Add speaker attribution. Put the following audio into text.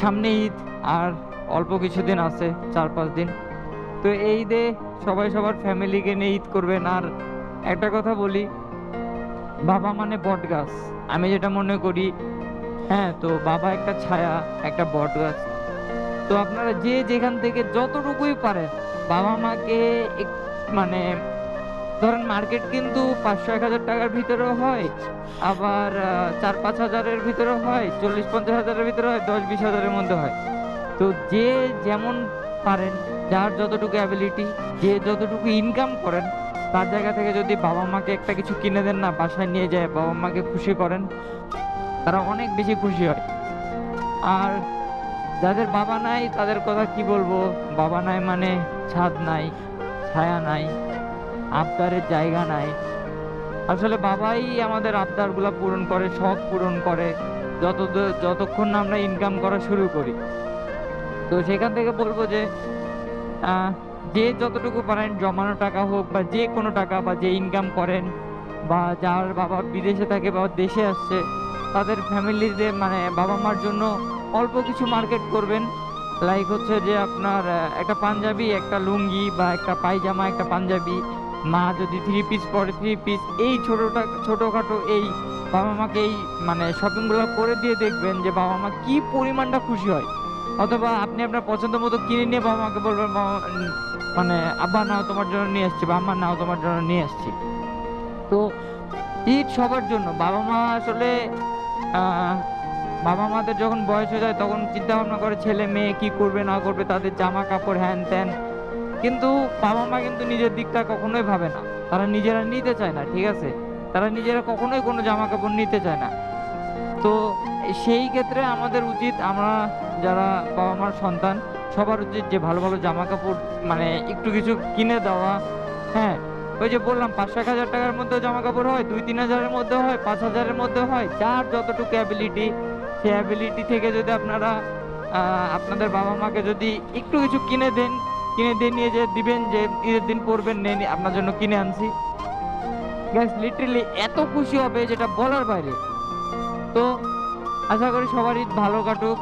Speaker 1: সামনে ঈদ আর অল্প কিছুদিন আছে, চার পাঁচ দিন। তো এই ঈদে সবাই সবার ফ্যামিলিকে নিয়ে ঈদ করবেন। আর একটা কথা বলি, বাবা মানে বট গাছ। আমি যেটা মনে করি হ্যাঁ তো বাবা একটা ছায়া, একটা বট গাছ। তো আপনারা যে যেখান থেকে যতটুকুই পারেন, বাবা মাকে মানে ধরেন মার্কেট কিন্তু পাঁচশো এক হাজার টাকার ভিতরেও হয়, আবার চার পাঁচ হাজারের ভিতরে হয় চল্লিশ পঞ্চাশ হাজারের ভিতরে হয় দশ বিশ হাজারের মধ্যে হয়। তো যে যেমন পারেন, যার যতটুকু অ্যাবিলিটি যে যতটুকু ইনকাম করেন, তার জায়গা থেকে যদি বাবা মাকে একটা কিছু কিনে দেন না, বাসায় নিয়ে যায়, বাবা মাকে খুশি করেন, তারা অনেক বেশি খুশি হয়। আর যাদের বাবা নাই, তাদের কথা কি বলব? বাবা নাই মানে ছাদ নাই, ছায়া নাই। আবদারের জায়গা নাই। আসলে বাবাই আমাদের আবদারগুলো পূরণ করে, শখ পূরণ করে, যত যতক্ষণ না আমরা ইনকাম করা শুরু করি। তো সেখান থেকে বলব যে যে যতটুকু পারেন জমানো টাকা হোক বা যে কোনো টাকা বা যে ইনকাম করেন বা যার বাবা বিদেশে থাকে বা দেশে আসছে, তাদের ফ্যামিলিতে মানে বাবা মার জন্য অল্প কিছু মার্কেট করবেন। লাইক হচ্ছে যে আপনার একটা পাঞ্জাবি, একটা লুঙ্গি বা একটা পায়জামা, একটা পাঞ্জাবি মা যদি থ্রি পিস পরে থ্রি পিস এই ছোটোটা, ছোটোখাটো এই বাবা মাকে এই মানে শপিংগুলো করে দিয়ে দেখবেন যে বাবা মা কী পরিমাণটা খুশি হয়। অথবা আপনি আপনার পছন্দ মতো কিনে নিয়ে বাবা মাকে বলবেন মানে আব্বা, নাও তোমার জন্য নিয়ে আসছি বা আম্মা, নাও তোমার জন্য নিয়ে আসছি। তো ঈদ সবার জন্য। বাবা মা আসলে বাবা মাদের যখন বয়স হয়ে যায় তখন চিন্তা ভাবনা করে ছেলে মেয়ে কি করবে, না করবে, তাদের জামা কাপড় হ্যান ত্যান কিন্তু বাবা মা কিন্তু নিজের দিকটা কখনোই ভাবে না। তারা নিজেরা নিতে চায় না, ঠিক আছে? তারা নিজেরা কখনোই কোনো জামা কাপড় নিতে চায় না। তো সেই ক্ষেত্রে আমাদের উচিত আমরা যারা বাবা মার সন্তান, সবার উচিত যে ভালো ভালো জামা কাপড় মানে একটু কিছু কিনে দেওয়া। হ্যাঁ ওই যে বললাম, পাঁচ এক হাজার টাকার মধ্যে জামা কাপড় হয়, দুই তিন হাজারের মধ্যে হয়, পাঁচ হাজারের মধ্যে হয়, যার যতটুকু অ্যাবিলিটি সেই অ্যাবিলিটি থেকে যদি আপনারা আপনাদের বাবা মাকে যদি একটু কিছু কিনে দেন কিনে দিয়ে নিয়ে যে দিবেন যে ঈদের দিন পরবেন নেন আপনার জন্য কিনে আনছি। গ্যাস লিটারেলি এত খুশি হবে যেটা বলার বাইরে। তো, আশা করি সবার ঈদ ভালো কাটুক।